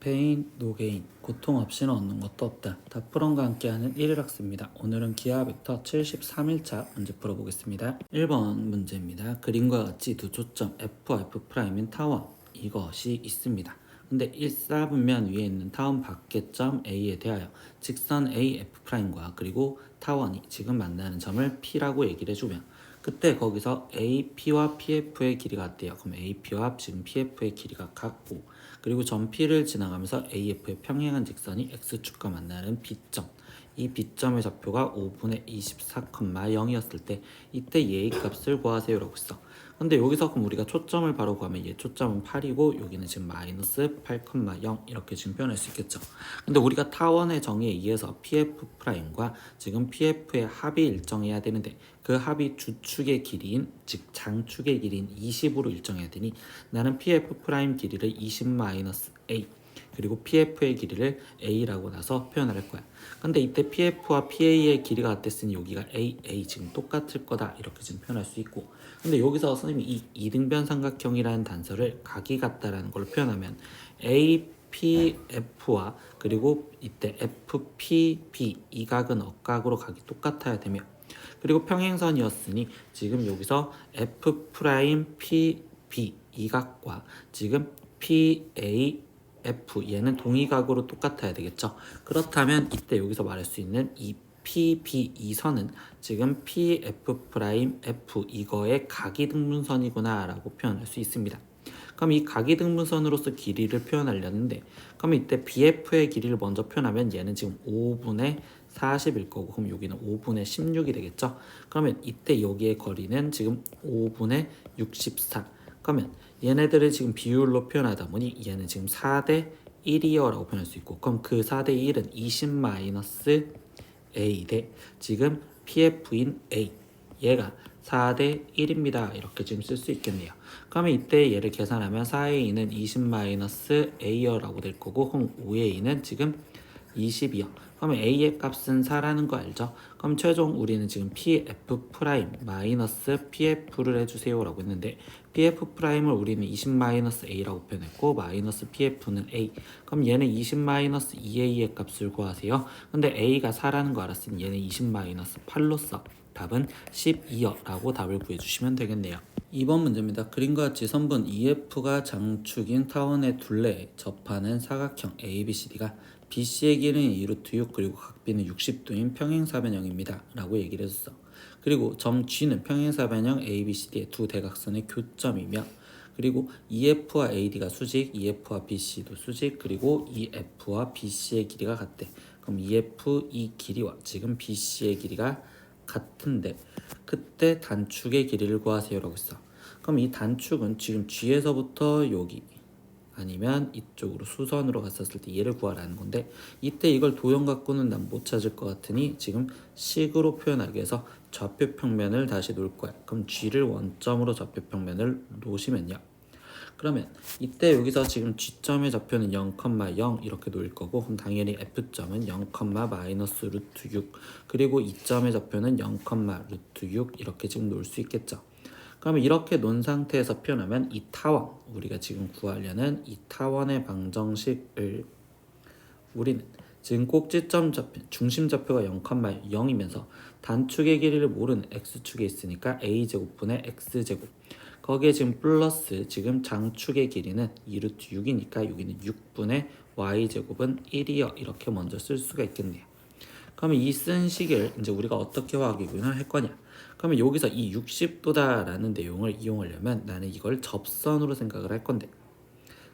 노페인, 노게인, 고통 없이는 얻는 것도 없다. 다프론과 함께하는 1일 학습입니다. 오늘은 기하 벡터 73일차 문제 풀어보겠습니다. 1번 문제입니다. 그림과 같이 두 초점 F와 F'인 타원 이것이 있습니다. 근데 1사분면 위에 있는 타원 밖의 점 A에 대하여 직선 AF'과 그리고 타원이 지금 만나는 점을 P라고 얘기를 해주면 그때 거기서 AP와 PF의 길이가 같대요. 그럼 AP와 지금 PF의 길이가 같고 그리고 점 P를 지나가면서 AF의 평행한 직선이 X축과 만나는 B점 이 B점의 좌표가 5분의 24,0이었을 때 이때 얘의 값을 구하세요라고 했어. 근데 여기서 그럼 우리가 초점을 바로 구하면 얘 초점은 8이고 여기는 지금 마이너스 8,0 이렇게 지금 표현할 수 있겠죠. 근데 우리가 타원의 정의에 의해서 PF 프라임과 지금 PF의 합이 일정해야 되는데 그 합이 주축의 길이인 즉 장축의 길이인 20으로 일정해야 되니 나는 PF 프라임 길이를 20 마이너스 A 그리고 PF의 길이를 A라고 나서 표현을 할 거야. 근데 이때 PF와 PA의 길이가 같았으니 여기가 A, A 지금 똑같을 거다. 이렇게 지금 표현할 수 있고. 근데 여기서 선생님이 이 이등변 삼각형이라는 단서를 각이 같다라는 걸로 표현하면 A, P, F와 그리고 이때 F, P, B 이 각은 억각으로 각이 똑같아야 되며. 그리고 평행선이었으니 지금 여기서 F 프라임 P, B 이 각과 지금 P, A, F 얘는 동의각으로 똑같아야 되겠죠. 그렇다면 이때 여기서 말할 수 있는 이 P, B 이 선은 지금 P, F 프라임 F 이거의 각이 등분선이구나 라고 표현할 수 있습니다. 그럼 이 각이 등분선으로서 길이를 표현하려는데 그럼 이때 BF의 길이를 먼저 표현하면 얘는 지금 5분의 40일 거고 그럼 여기는 5분의 16이 되겠죠. 그러면 이때 여기의 거리는 지금 5분의 64. 그러면 얘네들을 지금 비율로 표현하다 보니 얘는 지금 4대 1이요 라고 표현할 수 있고 그럼 그 4대 1은 20 마이너스 A 대 지금 PF인 A 얘가 4대 1입니다. 이렇게 지금 쓸 수 있겠네요. 그러면 이때 얘를 계산하면 4의 2는 20 마이너스 A여라고 될 거고 그럼 5의 2는 지금 20이요. 그러면 A의 값은 4라는 거 알죠? 그럼 최종 우리는 지금 PF 프라임 마이너스 PF를 해주세요 라고 했는데 PF 프라임을 우리는 20 마이너스 A라고 표현했고 마이너스 PF는 A. 그럼 얘는 20 마이너스 2A의 값을 구하세요. 근데 A가 4라는 거 알았으니 얘는 20 마이너스 8로써 답은 12여 라고 답을 구해주시면 되겠네요. 2번 문제입니다. 그림과 같이 선분 EF가 장축인 타원의 둘레에 접하는 사각형 ABCD가 BC의 길이는 2루트 6 그리고 각비는 60도인 평행사변형입니다. 라고 얘기를 해줬어. 그리고 점 G는 평행사변형 ABCD의 두 대각선의 교점이며 그리고 EF와 AD가 수직, EF와 BC도 수직, 그리고 EF와 BC의 길이가 같대. 그럼 EF 이 길이와 지금 BC의 길이가 같은데 그때 단축의 길이를 구하세요라고 했어. 그럼 이 단축은 지금 G에서부터 여기 아니면 이쪽으로 수선으로 갔었을 때 얘를 구하라는 건데 이때 이걸 도형 갖고는 난 못 찾을 것 같으니 지금 식으로 표현하기 위해서 좌표 평면을 다시 놓을 거야. 그럼 G를 원점으로 좌표 평면을 놓으시면요. 그러면 이때 여기서 지금 G점의 좌표는 0,0 이렇게 놓을 거고 그럼 당연히 F점은 0, 마이너스 루트 6 그리고 이점의 좌표는 0, 루트 6 이렇게 지금 놓을 수 있겠죠. 그러면 이렇게 놓은 상태에서 표현하면 이 타원 우리가 지금 구하려는 이 타원의 방정식을 우리는 지금 꼭지점 좌표 중심 좌표가 0,0이면서 단축의 길이를 모르는 x축에 있으니까 a제곱분의 x제곱 거기에 지금 플러스 지금 장축의 길이는 2루트 6이니까 여기는 6분의 y제곱은 1이요 이렇게 먼저 쓸 수가 있겠네요. 그러면 이 쓴 식을 이제 우리가 어떻게 확인을 할 거냐? 그러면 여기서 이 60도다라는 내용을 이용하려면 나는 이걸 접선으로 생각을 할 건데.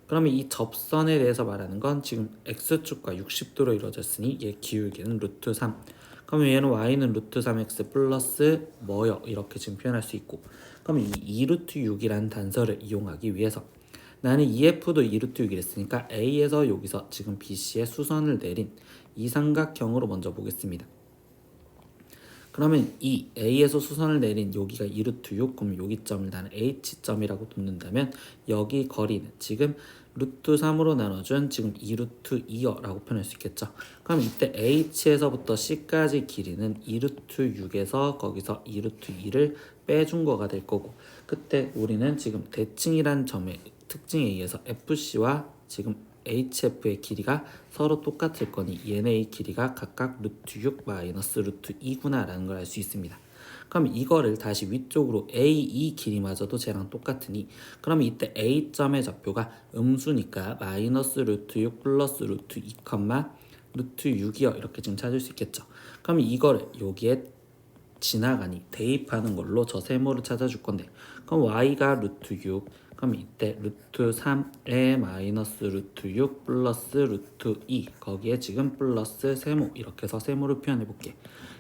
그러면 이 접선에 대해서 말하는 건 지금 x축과 60도로 이루어졌으니 얘 기울기는 루트 3 그러면 얘는 y는 루트 3x 플러스 뭐요 이렇게 지금 표현할 수 있고. 그러면 이 2루트 6이라는 단서를 이용하기 위해서 나는 EF도 2루트 6이랬으니까 A에서 여기서 지금 BC의 수선을 내린 이 삼각형으로 먼저 보겠습니다. 그러면 이 A에서 수선을 내린 여기가 2루트 6 그럼 여기 점을 나는 H점이라고 뒀는다면 여기 거리는 지금 루트 3으로 나눠준 지금 2루트 2여라고 표현할 수 있겠죠. 그럼 이때 H에서부터 C까지 길이는 2루트 6에서 거기서 2루트 2를 빼준 거가 될 거고 그때 우리는 지금 대칭이란 점의 특징에 의해서 FC와 지금 HF의 길이가 서로 똑같을 거니 얘네의 길이가 각각 루트 6 마이너스 루트 2구나 라는 걸 알 수 있습니다. 그럼 이거를 다시 위쪽으로 A2 길이마저도 쟤랑 똑같으니 그럼 이때 A점의 좌표가 음수니까 마이너스 루트 6 플러스 루트 2 컴마 루트 6이요 이렇게 지금 찾을 수 있겠죠. 그럼 이거를 여기에 지나가니 대입하는 걸로 저 세모를 찾아줄 건데 그럼 y가 루트 6 그럼 이때 루트 3에 마이너스 루트 6 플러스 루트 2 거기에 지금 플러스 세모. 이렇게 해서 세모를 표현해 볼게.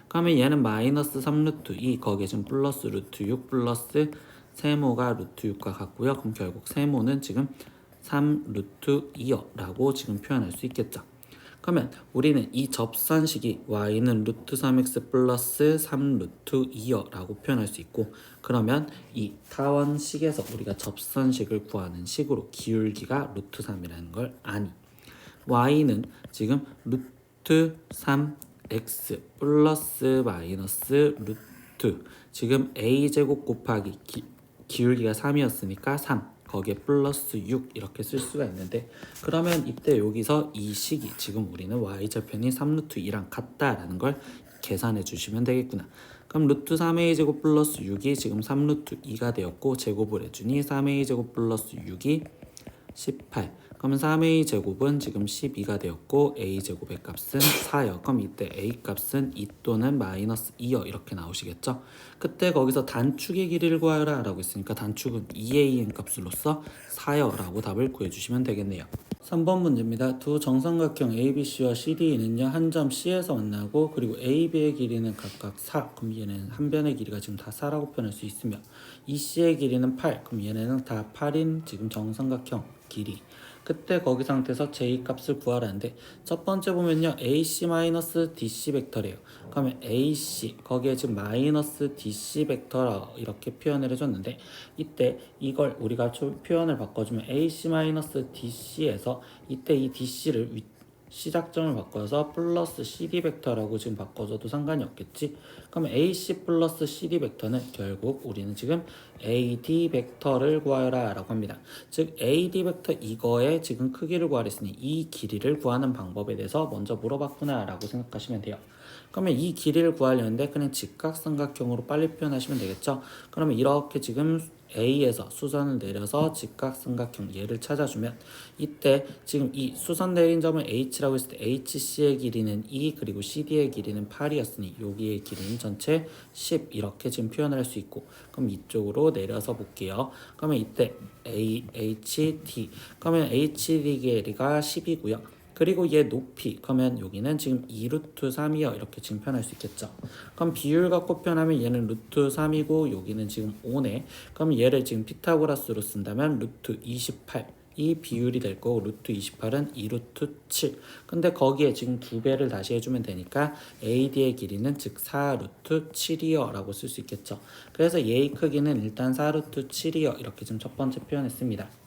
그러면 얘는 마이너스 3 루트 2 거기에 지금 플러스 루트 6 플러스 세모가 루트 6과 같고요. 그럼 결국 세모는 지금 3 루트 2여 라고 지금 표현할 수 있겠죠 그러면 우리는 이 접선식이 y는 루트 3x 플러스 3 루트 2여 라고 표현할 수 있고 그러면 이 타원식에서 우리가 접선식을 구하는 식으로 기울기가 루트 3이라는 걸 아니. y는 지금 루트 3x 플러스 마이너스 루트. 지금 a제곱 곱하기 기, 기울기가 3이었으니까 3 거기에 플러스 6 이렇게 쓸 수가 있는데 그러면 이때 여기서 이 식이 지금 우리는 y절편이 3루트 2랑 같다라는 걸 계산해 주시면 되겠구나. 그럼 루트 3a 제곱 플러스 6이 지금 3루트 2가 되었고 제곱을 해주니 3a 제곱 플러스 6이 18 그러면 3a 제곱은 지금 12가 되었고 a 제곱의 값은 4여. 그럼 이때 a 값은 2 또는 마이너스 2여 이렇게 나오시겠죠? 그때 거기서 단축의 길이를 구하라 라고 했으니까 단축은 2a의 값으로서 4여 라고 답을 구해주시면 되겠네요. 3번 문제입니다. 두 정삼각형 ABC와 CD는요 한 점 C에서 만나고 그리고 AB의 길이는 각각 4 그럼 얘는 한 변의 길이가 지금 다 4라고 표현할 수 있으며 EC의 길이는 8 그럼 얘네는 다 8인 지금 정삼각형 길이 그때 거기 상태에서 J 값을 구하라는데 첫 번째 보면요. AC-DC 벡터래요. 그러면 AC 거기에 지금 마이너스 DC 벡터라 이렇게 표현을 해줬는데 이때 이걸 우리가 초- 표현을 바꿔주면 AC-DC에서 이때 이 DC를 시작점을 바꿔서 플러스 CD 벡터라고 지금 바꿔줘도 상관이 없겠지. 그러면 AC 플러스 CD 벡터는 결국 우리는 지금 AD 벡터를 구하라 라고 합니다. 즉 AD 벡터 이거의 지금 크기를 구하랬으니 이 길이를 구하는 방법에 대해서 먼저 물어봤구나 라고 생각하시면 돼요. 그러면 이 길이를 구하려는데 그냥 직각삼각형으로 빨리 표현하시면 되겠죠. 그러면 이렇게 지금 A에서 수선을 내려서 직각삼각형 얘를 찾아주면 이때 지금 이 수선 내린 점을 H라고 했을 때 HC의 길이는 2 그리고 CD의 길이는 8이었으니 여기의 길이는 전체 10 이렇게 지금 표현을 할 수 있고 그럼 이쪽으로 내려서 볼게요. 그러면 이때 A, H, D 그러면 HD의 길이가 10이고요. 그리고 얘 높이 그러면 여기는 지금 2 루트 3이요. 이렇게 지금 표현할 수 있겠죠. 그럼 비율 갖고 표현하면 얘는 루트 3이고 여기는 지금 5네. 그럼 얘를 지금 피타고라스로 쓴다면 루트 28이 비율이 될 거고 루트 28은 2루트 7 근데 거기에 지금 두 배를 다시 해주면 되니까 AD의 길이는 즉 4루트 7이요. 라고 쓸 수 있겠죠. 그래서 얘의 크기는 일단 4루트 7이요. 이렇게 지금 첫 번째 표현했습니다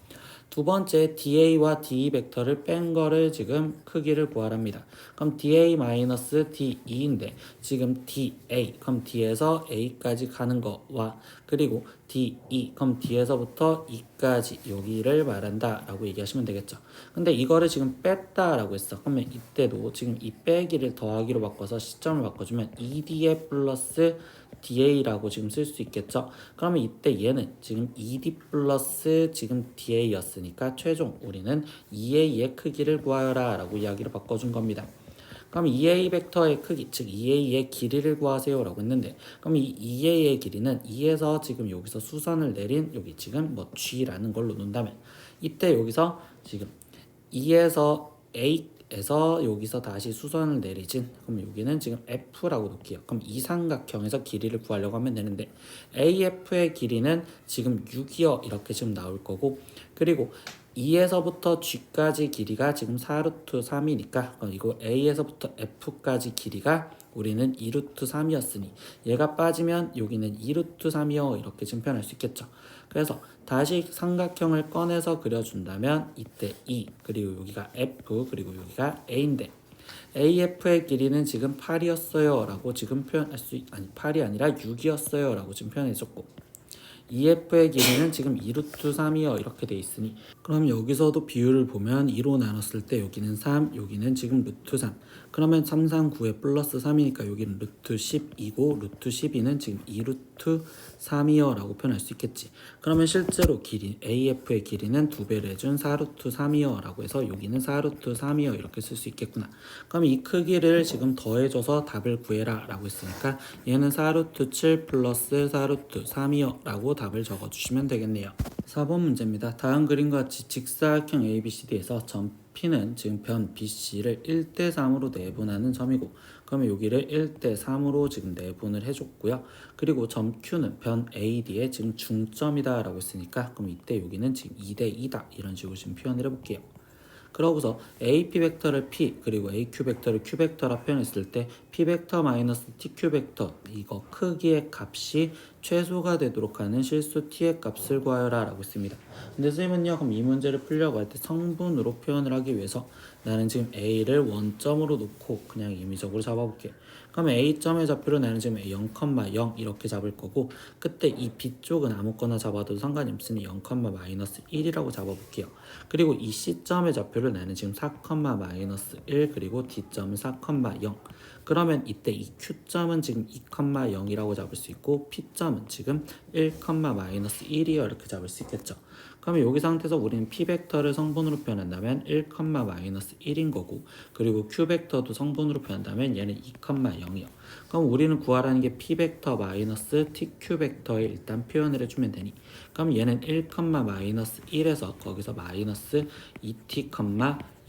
두 번째 DA와 DE 벡터를 뺀 거를 지금 크기를 구하랍니다. 그럼 DA-DE인데 지금 DA 그럼 D에서 A까지 가는 거와 그리고 DE 그럼 D에서부터 E까지 여기를 말한다 라고 얘기하시면 되겠죠. 근데 이거를 지금 뺐다 라고 했어. 그러면 이때도 지금 이 빼기를 더하기로 바꿔서 시점을 바꿔주면 ED에 플러스 DA라고 지금 쓸 수 있겠죠. 그러면 이때 얘는 지금 ED 플러스 지금 DA였으니까 최종 우리는 EA의 크기를 구하여라 라고 이야기를 바꿔준 겁니다. 그럼 EA 벡터의 크기, 즉 EA의 길이를 구하세요 라고 했는데 그럼 이 EA의 길이는 2에서 지금 여기서 수선을 내린 여기 지금 뭐 G라는 걸로 놓는다면 이때 여기서 지금 2에서 A 에서 여기서 다시 수선을 내리진 그럼 여기는 지금 F라고 놓을게요. 그럼 이 삼각형에서 길이를 구하려고 하면 되는데 AF의 길이는 지금 6이요 이렇게 지금 나올 거고 그리고 2에서부터 G까지 길이가 지금 4루트 3이니까 그럼 이거 A에서부터 F까지 길이가 우리는 2루트 3이었으니 얘가 빠지면 여기는 2루트 3이요 이렇게 표현할 수 있겠죠. 그래서 다시 삼각형을 꺼내서 그려준다면 이때 E 그리고 여기가 F 그리고 여기가 A인데 AF의 길이는 지금 8이었어요 라고 지금 표현할 수 있, 아니 8이 아니라 6이었어요 라고 지금 표현해줬고 EF의 길이는 지금 2루트 3이요. 이렇게 돼 있으니 그럼 여기서도 비율을 보면 2로 나눴을 때 여기는 3 여기는 지금 루트 3 그러면 3, 3, 9에 플러스 3이니까 여기는 루트 12고 루트 12는 지금 2루트 3이요. 라고 표현할 수 있겠지. 그러면 실제로 길이 AF의 길이는 두 배를 해준 4루트 3이요. 라고 해서 여기는 4루트 3이요. 이렇게 쓸 수 있겠구나. 그럼 이 크기를 지금 더해줘서 답을 구해라. 라고 했으니까 얘는 4루트 7 플러스 4루트 3이요. 라고 답을 적어주시면 되겠네요. 4번 문제입니다. 다음 그림과 같이 직사각형 ABCD에서 점 P는 지금 변 BC를 1대 3으로 내분하는 점이고 그러면 여기를 1대 3으로 지금 내분을 해줬고요. 그리고 점 Q는 변 AD의 지금 중점이다 라고 했으니까 그럼 이때 여기는 지금 2대 2다. 이런 식으로 지금 표현을 해볼게요 그러고서 AP 벡터를 P 그리고 AQ 벡터를 Q 벡터라 표현했을 때 P 벡터 마이너스 TQ 벡터 이거 크기의 값이 최소가 되도록 하는 실수 T의 값을 구하여라 라고 했습니다. 근데 선생님은요 그럼 이 문제를 풀려고 할 때 성분으로 표현을 하기 위해서 나는 지금 A를 원점으로 놓고 그냥 임의적으로 잡아볼게. 그러면 A점의 좌표를 나는 지금 0,0 이렇게 잡을 거고 그때 이 B쪽은 아무거나 잡아도 상관이 없으니 0, 마이너스 1이라고 잡아볼게요. 그리고 이 C점의 좌표를 나는 지금 4, 마이너스 1 그리고 D점은 4,0 그러면 이때 이 Q점은 지금 2,0이라고 잡을 수 있고 P점은 지금 1, 마이너스 1이요 이렇게 잡을 수 있겠죠. 그러면 여기 상태에서 우리는 P 벡터를 성분으로 표현한다면 1, 마이너스 1인 거고 그리고 Q 벡터도 성분으로 표현한다면 얘는 2, 0이요. 그럼 우리는 구하라는 게 P 벡터 마이너스 TQ 벡터에 일단 표현을 해주면 되니 그럼 얘는 1, 마이너스 1에서 거기서 마이너스 2t,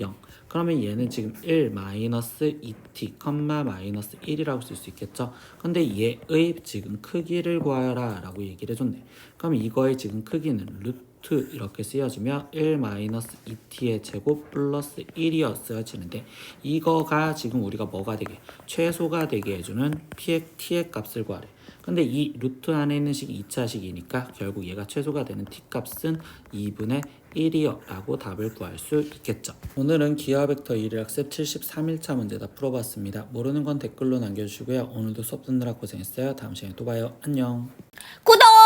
0 그러면 얘는 지금 1 마이너스 2t, 마이너스 1이라고 쓸 수 있겠죠. 근데 얘의 지금 크기를 구하여라 라고 얘기를 해줬네. 그럼 이거의 지금 크기는 루트 이렇게 쓰여지며 1 마이너스 2t의 제곱 플러스 1이어 쓰여지는데 이거가 지금 우리가 뭐가 되게 최소가 되게 해주는 p의 t의 값을 구하래. 근데 이 루트 안에 있는 식이 2차식이니까 결국 얘가 최소가 되는 t 값은 2분의 1이요 라고 답을 구할 수 있겠죠. 오늘은 기하 벡터 1학습 73일차 문제 다 풀어봤습니다. 모르는 건 댓글로 남겨주시고요. 오늘도 수업 듣느라 고생했어요. 다음 시간에 또 봐요. 안녕. 구독!